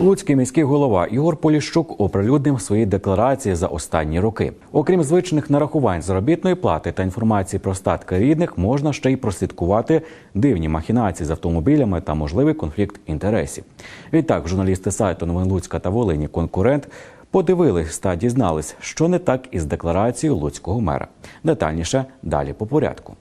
Луцький міський голова Ігор Поліщук оприлюднив свої декларації за останні роки. Окрім звичних нарахувань заробітної плати та інформації про статки рідних, можна ще й прослідкувати дивні махінації з автомобілями та можливий конфлікт інтересів. Відтак, журналісти сайту Новин Луцька та Волині конкурент подивились та дізнались, що не так із декларацією луцького мера. Детальніше далі по порядку.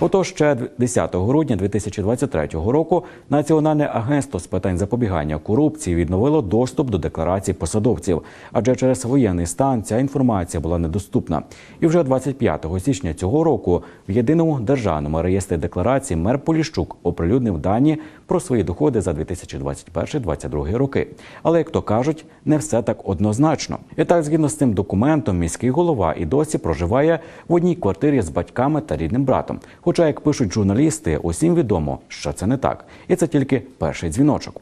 Отож, ще 10 грудня 2023 року Національне агентство з питань запобігання корупції відновило доступ до декларацій посадовців, адже через воєнний стан ця інформація була недоступна. І вже 25 січня цього року в єдиному державному реєстрі декларацій мер Поліщук оприлюднив дані про свої доходи за 2021-2022 роки. Але як то кажуть, не все так однозначно. І так, згідно з цим документом, міський голова і досі проживає в одній квартирі з батьками та рідним братом. Хоча, як пишуть журналісти, усім відомо, що це не так, і це тільки перший дзвіночок.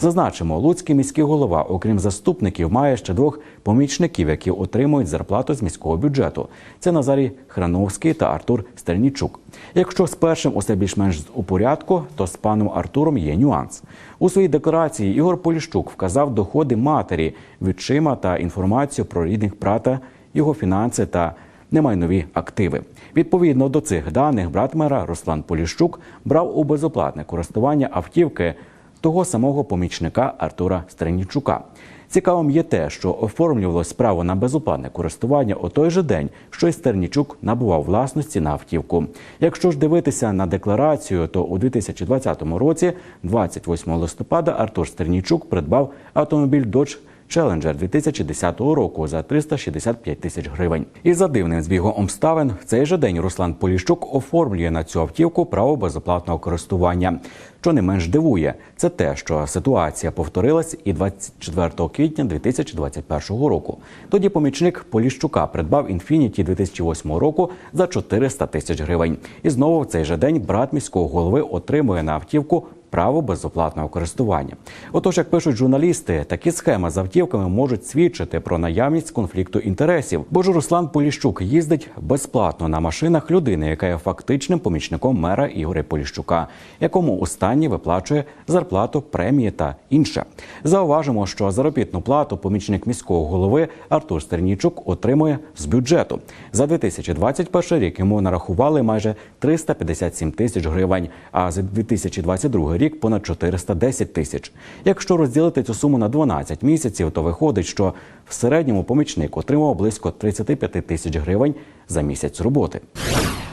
Зазначимо, Луцький міський голова, окрім заступників, має ще двох помічників, які отримують зарплату з міського бюджету. Це Назарій Храновський та Артур Стернічук. Якщо з першим усе більш-менш у порядку, то з паном Артуром є нюанс. У своїй декларації Ігор Поліщук вказав доходи матері, відчима та інформацію про рідних брата, його фінанси та немайнові активи. Відповідно до цих даних, брат мера Руслан Поліщук брав у безоплатне користування автівки того самого помічника Артура Стренічука. Цікавим є те, що оформлювалось право на безоплатне користування у той же день, що й Стернічук набував власності на автівку. Якщо ж дивитися на декларацію, то у 2020 році, 28 листопада, Артур Стернічук придбав автомобіль Dodge Challenger 2010 року за 365 тисяч гривень. І за дивним збігом обставин в цей же день Руслан Поліщук оформлює на цю автівку право безоплатного користування. Що не менш дивує, це те, що ситуація повторилась і 24 квітня 2021 року. Тоді помічник Поліщука придбав інфініті 2008 року за 400 тисяч гривень. І знову в цей же день брат міського голови отримує на автівку право безоплатного користування. Отож, як пишуть журналісти, такі схеми з автівками можуть свідчити про наявність конфлікту інтересів. Бо ж Руслан Поліщук їздить безплатно на машинах людини, яка є фактичним помічником мера Ігоря Поліщука, якому останній виплачує зарплату, премії та інше. Зауважимо, що заробітну плату помічник міського голови Артур Стернічук отримує з бюджету. За 2021 рік йому нарахували майже 357 тисяч гривень, а за 2022 рік понад 410 тисяч. Якщо розділити цю суму на 12 місяців, то виходить, що в середньому помічник отримав близько 35 тисяч гривень за місяць роботи.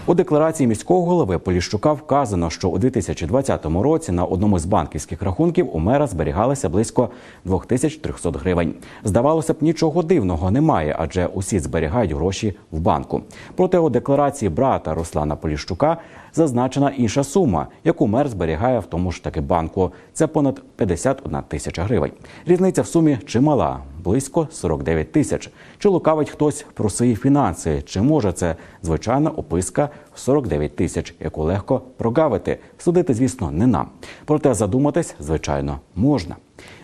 У декларації міського голови Поліщука вказано, що у 2020 році на одному з банківських рахунків у мера зберігалося близько 2300 гривень. Здавалося б, нічого дивного немає, адже усі зберігають гроші в банку. Проте у декларації брата Руслана Поліщука зазначена інша сума, яку мер зберігає в тому ж таки банку. Це понад 51 тисяча гривень. Різниця в сумі чимала. Близько 49 тисяч. Чи лукавить хтось про свої фінанси? Чи може це звичайна описка в 49 тисяч, яку легко прогавити? Судити, звісно, не нам. Проте задуматись, звичайно, можна.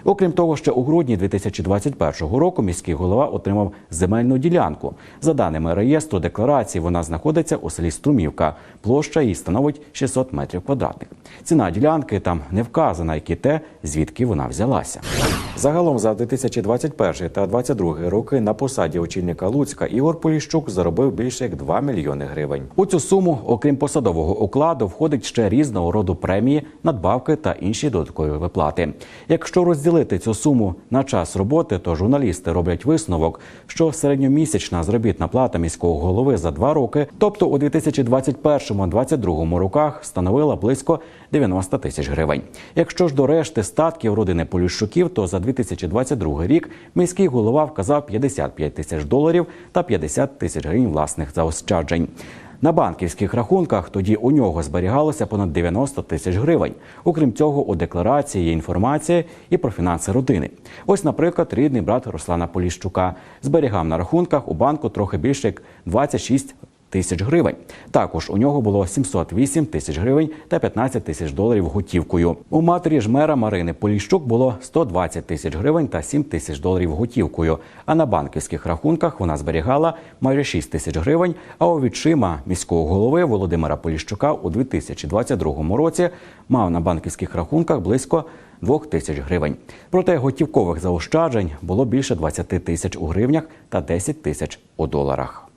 Окрім того, ще у грудні 2021 року міський голова отримав земельну ділянку. За даними реєстру декларації, вона знаходиться у селі Струмівка. Площа її становить 600 метрів квадратних. Ціна ділянки там не вказана, як і те, звідки вона взялася. Загалом за 2021 та 2022 роки на посаді очільника Луцька Ігор Поліщук заробив більше як 2 мільйони гривень. У цю суму, окрім посадового окладу, входить ще різного роду премії, надбавки та інші додаткові виплати. Якщо розділити цю суму на час роботи, то журналісти роблять висновок, що середньомісячна заробітна плата міського голови за два роки, тобто у 2021-2022 роках, становила близько 90 тисяч гривень. Якщо ж до решти статків родини Поліщуків, то за 2022 рік міський голова вказав 55 тисяч доларів та 50 тисяч гривень власних заощаджень. На банківських рахунках тоді у нього зберігалося понад 90 тисяч гривень. Окрім цього, у декларації є інформація і про фінанси родини. Ось, наприклад, рідний брат Руслана Поліщука зберігав на рахунках у банку трохи більше як 26 тисяч гривень. Також у нього було 708 тисяч гривень та 15 тисяч доларів готівкою. У матері ж мера Марини Поліщук було 120 тисяч гривень та 7 тисяч доларів готівкою. А на банківських рахунках вона зберігала майже 6 тисяч гривень. А у відчима міського голови Володимира Поліщука у 2022 році мав на банківських рахунках близько 2 тисяч гривень. Проте готівкових заощаджень було більше 20 тисяч у гривнях та 10 тисяч у доларах.